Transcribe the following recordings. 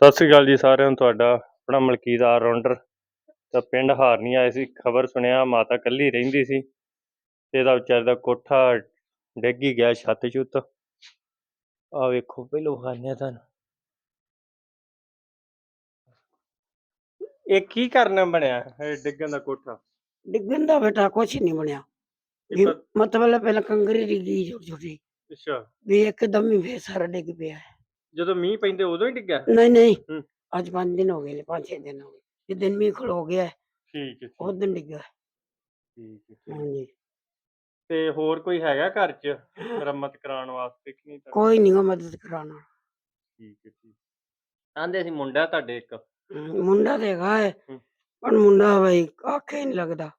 ਸਤਿ ਸ੍ਰੀ ਅਕਾਲ ਜੀ ਸਾਰਿਆਂ ਨੂੰ ਤੁਹਾਡਾ ਆਪਣਾ ਮਲਕੀਤ ਆਰ ਰਾਉਂਡਰ ਤਾਂ ਪਿੰਡ ਹਾਰਨੀ ਆਏ ਸੀ ਖਬਰ ਸੁਣਿਆ ਮਾਤਾ ਕੱਲੀ ਰਹਿੰਦੀ ਸੀ। ਤੇ ਇਹਦਾ ਵਿਚਾਰੇ ਦਾ ਕੋਠਾ ਡਿੱਗ ਹੀ ਗਿਆ ਛੱਤ ਛੁੱਤ। ਆ ਵੇਖੋ ਪਹਿਲੋਂ ਹਾਂ ਤੁਹਾਨੂੰ। ਇਹ ਕੀ ਕਰਨਾ ਬਣਿਆ ਇਹ ਡਿੱਗਣ ਦਾ ਕੋਠਾ? ਡਿੱਗਣ ਦਾ ਬੇਟਾ ਕੁਛ ਨਹੀਂ ਬਣਿਆ। ਇਹ ਮਤਲਬ ਪਹਿਲਾਂ ਕੰਗਰੀ ਡਿੱਗੀ ਛੋਟੀ ਛੋਟੀ ਅੱਛਾ। ਵੀ ਇੱਕਦਮ ਹੀ ਫੇਰ ਸਾਰਾ ਡਿੱਗ ਪਿਆ। ਹੈ। ਜਦੋਂ ਮੀਂਹ ਪੈਂਦੇ ਉਦੋਂ ਹੀ ਡਿੱਗਿਆ? ਨਹੀਂ ਨਹੀਂ। ਹੂੰ। ਅੱਜ 5 ਦਿਨ ਹੋ ਗਏ ਨੇ 5-6 ਦਿਨ ਹੋ ਗਏ। ਜਿੱਦਨ ਮੀਂਹ ਖਲੋ ਗਿਆ ਹੈ, ਠੀਕ। ਹੈ ਉਸ ਦਿਨ ਡਿੱਗਾ ਹੈ। ਠੀਕ। ਹੈ, ਹਾਂਜੀ। ਤੇ ਹੋਰ ਕੋਈ ਹੈਗਾ ਘਰ 'ਚ ਮੁਰੰਮਤ ਕਰਾਉਣ ਵਾਸਤੇ ਕਿ ਨਹੀਂ ਤੁਹਾਡੇ? ਕੋਈ ਨਹੀਂ ਮਦਦ ਕਰਾਉਣਾ ਠੀਕ ਹੈ ਠੀਕ। ਆਂਦੇ ਸੀ ਮੁੰਡਾ ਤੁਹਾਡੇ ਇੱਕ। ਹਮ, ਮੁੰਡਾ ਤੇ ਹੈਗਾ ਹੈ। ਪਰ ਮੁੰਡਾ ਬਈ ਆਖੇ ਨਹੀਂ ਲੱਗਦਾ।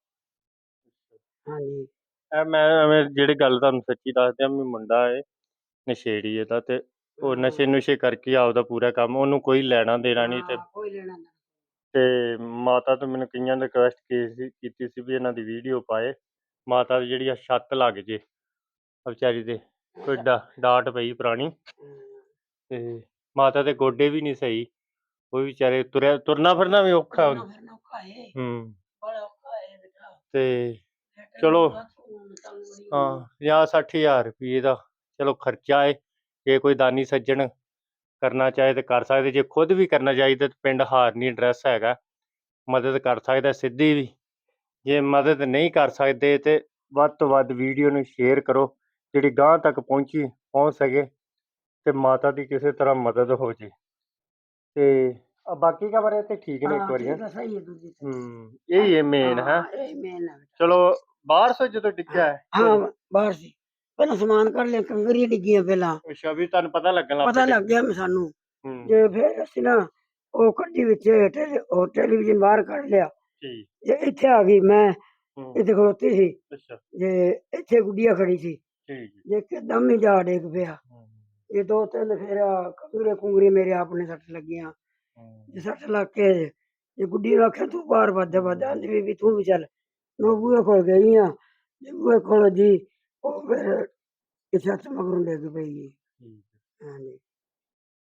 ਹਾਂਜੀ। ਐ ਮੈਂ ਐਵੇਂ ਜਿਹੜੀ ਗੱਲ ਤੁਹਾਨੂੰ ਸੱਚੀ ਦੱਸਦਿਆਂ ਵੀ ਮੁੰਡਾ ਏ ਨਸ਼ੇੜੀ ਤਾਂ ਤੇ ਉਹ ਨਸ਼ੇ ਨੁਸ਼ੇ ਕਰਕੇ ਆਪਦਾ ਪੂਰਾ ਕੰਮ ਉਹਨੂੰ ਕੋਈ ਲੈਣਾ ਦੇਣਾ ਨਹੀਂ ਤੇ ਹਾਂ, ਕੋਈ ਲੈਣਾ ਦੇਣਾ ਤੇ ਮਾਤਾ ਤੋਂ ਮੈਨੂੰ ਕਈਆਂ ਨੇ ਰਿਕਵੈਸਟ ਕੀਤੀ ਸੀ ਵੀ ਇਹਨਾਂ ਦੀ ਵੀਡੀਓ ਪਾਏ। ਮਾਤਾ ਦੀ ਜਿਹੜੀ ਆ ਛੱਤ ਲੱਗ ਜੇ ਆ ਵਿਚਾਰੀ ਦੇ ਕੋਈ ਡਾ- ਡਾਟ ਪਈ ਪੁਰਾਣੀ। ਤੇ ਮਾਤਾ ਦੇ ਗੋਡੇ ਵੀ ਨਹੀਂ ਸਹੀ। ਉਹ ਵੀ ਵਿਚਾਰੇ ਤੁਰਿਆ ਤੁਰਨਾ ਫਿਰਨਾ ਵੀ ਔਖਾ ਔਖਾ ਹੈ ਹੂੰ। ਬੜਾ ਔਖਾ ਹੈ ਬੇਟਾ। ਤੇ ਚਲੋ, ਹਾਂ ਹੋਈ। 50 60000 ਰੁਪਏ ਦਾ ਚਲੋ ਖਰਚਾ ਏ। ਜੇ ਕੋਈ ਦਾਨੀ ਸੱਜਣ ਕਰਨਾ ਚਾਹੇ ਤੇ ਕਰ ਸਕਦੇ ਜੇ ਖੁਦ ਵੀ ਕਰਨਾ ਚਾਹੀਦਾ ਤੇ ਪਿੰਡ ਹਾਰਨੀ ਐਡਰੈਸ ਹੈਗਾ ਮਦਦ ਕਰ ਸਕਦਾ ਸਿੱਧੀ ਵੀ। ਜੇ ਮਦਦ ਨਹੀਂ ਕਰ ਸਕਦੇ ਤੇ ਵੱਧ ਤੋਂ ਵੱਧ ਵੀਡੀਓ ਨੂੰ ਸ਼ੇਅਰ ਕਰੋ ਜਿਹੜੀ ਗਾਂ ਤੱਕ ਪਹੁੰਚੀ ਪਹੁੰਚ ਸਕੇ ਤੇ ਮਾਤਾ ਦੀ ਕਿਸੇ ਤਰ੍ਹਾਂ ਮਦਦ ਹੋ ਜੇ। ਤੇ ਆ ਬਾਕੀ ਕਮਰੇ ਤੇ ਠੀਕ ਨੇ ਇੱਕ ਵਾਰੀ ਹੈ, ਸਹੀ ਹੈ ਦੂਜੀ ਤੇ। ਹੂੰ ਇਹ ਹੀ ਮੇਨ ਹੈ ਹਾਂ, ਇਹ ਮੇਨ ਹੈ ਬੇਟਾ। ਚਲੋ ਬਾਹਰ ਸੋ ਜਦੋਂ ਡਿੱਗਿਆ ਹੈ ਹਾਂ ਬਾਹਰ ਸੀ। ਪਹਿਲਾਂ ਸਮਾਨ ਕੱਢ ਲਿਆ ਕੰਗਰੀਆਂ ਡਿੱਗੀਆਂ ਪਹਿਲਾਂ। ਅੱਛਾ ਵੀ ਤੁਹਾਨੂੰ ਪਤਾ ਲੱਗਣ ਲੱਗ ਪਤਾ ਲੱਗ ਗਿਆ ਸਾਨੂੰ। ਹੂੰ। ਜੇ ਫਿਰ ਅਸੀਂ ਨਾ ਉਹ ਕੱਢੀ ਵਿੱਚ ਟੈਲੀ- ਉਹ ਟੈਲੀਵਿਜ਼ਨ ਬਾਹਰ ਕੱਢ ਲਿਆ। ਠੀਕ ਜੇ ਇੱਥੇ ਆ ਗਈ ਮੈਂ ਹੂੰ। ਇੱਥੇ ਖਲੋਤੀ ਸੀ। ਅੱਛਾ। ਜੇ ਇੱਥੇ ਗੁੱਡੀਆ ਖੜੀ ਸੀ। ਠੀਕ। ਜੇ। ਇੱਕਦਮ ਹੀ ਜਾ ਡੇਗ ਪਿਆ। ਹੂੰ, ਇਹ ਦੋ ਤਿੰਨ ਫੇਰ ਕੰਗਰੇ ਕੁੰਗਰੇ ਮੇਰੇ ਆਪਣੇ ਸੱਟ ਲੱਗੀਆਂ। ਹੂੰ, ਜੇ ਸੱਟ ਲੱਗ ਕੇ ਜੇ ਗੁੱਡੀ ਨੂੰ ਆਖਿਆ ਤੂੰ ਬਾਹਰ ਵੱਜ ਆਂਦੀ ਵੀ ਵੀ ਤੂੰ ਵੀ ਚੱਲ। ਮੈਂ ਬੂਹੇ ਕੋਲ ਗਈ ਆ। ਜੇ ਬੂਹੇ ਕੋਲ ਜੀ ਉਹ ਫਿਰ ਇਹ ਛੱਤ ਮਗਰੋਂ ਡਿੱਗ ਪਈ ਜੀ। ਠੀਕ ਹੈ। ਹਾਂਜੀ।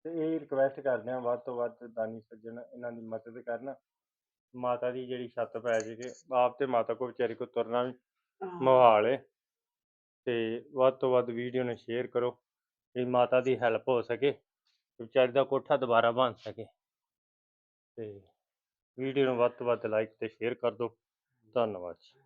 ਤੇ ਇਹ ਰਿਕਵੈਸਟ ਕਰਦੇ ਹਾਂ ਵੱਧ ਤੋਂ ਵੱਧ ਦਾਨੀ ਸੱਜਣ ਇਹਨਾਂ ਦੀ ਮਦਦ ਕਰਨ। ਮਾਤਾ ਦੀ ਜਿਹੜੀ ਛੱਤ ਪੈ ਜੇ ਕਿ ਆਪ ਤੇ ਮਾਤਾ ਕੋ ਵਿਚਾਰੀ ਕੋ ਤੁਰਨਾ ਵੀ ਹਾਂ। ਮੁਹਾਲ ਹੈ ਤੇ ਵੱਧ ਤੋਂ ਵੱਧ ਵੀਡੀਓ ਨੂੰ ਸ਼ੇਅਰ ਕਰੋ ਵੀ ਮਾਤਾ ਦੀ ਹੈਲਪ ਹੋ ਸਕੇ ਤੇ ਵਿਚਾਰੀ ਦਾ ਕੋਠਾ ਦੁਬਾਰਾ ਬਣ ਸਕੇ। ਤੇ ਵੀਡੀਓ ਨੂੰ ਵੱਧ ਤੋਂ ਵੱਧ ਲਾਈਕ ਤੇ ਸ਼ੇਅਰ ਕਰ ਦਿਓ ਧੰਨਵਾਦ ਜੀ।